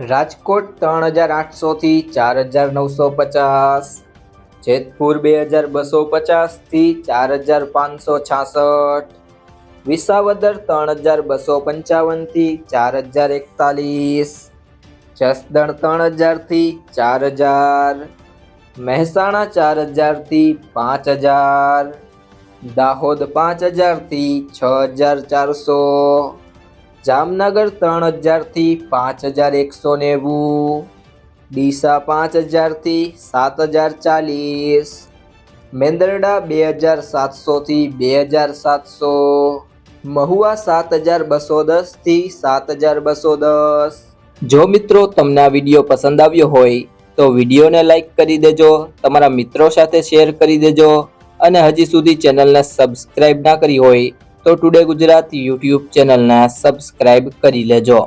રાજકોટ ત્રણ હજાર આઠસોથી ચાર હજાર નવસો પચાસ. જેતપુર બે હજાર બસો પચાસથી ચાર હજાર પાંચસો છાસઠ. વિસાવદર ત્રણ હજાર બસો પંચાવનથી ચાર હજાર એકતાલીસ. જસદણ ત્રણ હજારથી ચાર હજાર. મહેસાણા ચાર હજારથી પાંચ હજાર. દાહોદ પાંચ હજારથી છ હજાર ચારસો. જામનગર ત્રણ હજારથી પાંચ હજાર એકસો નેવું. ડીસા પાંચ હજારથી સાત હજાર ચાલીસ. મેંદરડા બે હજાર સાતસોથી બે હજાર સાતસો. મહુવા સાત હજાર બસો દસથી સાત હજાર બસો દસ. જો મિત્રો તમને આ વીડિયો પસંદ આવ્યો હોય, તો વિડીયોને લાઈક કરી દેજો, તમારા મિત્રો સાથે શેર કરી દેજો, અને હજી સુધી ચેનલને સબસ્ક્રાઈબ ના કરી હોય તો ટુડે ગુજરાત યુટ્યુબ ચેનલને સબસ્ક્રાઇબ કરી લેજો.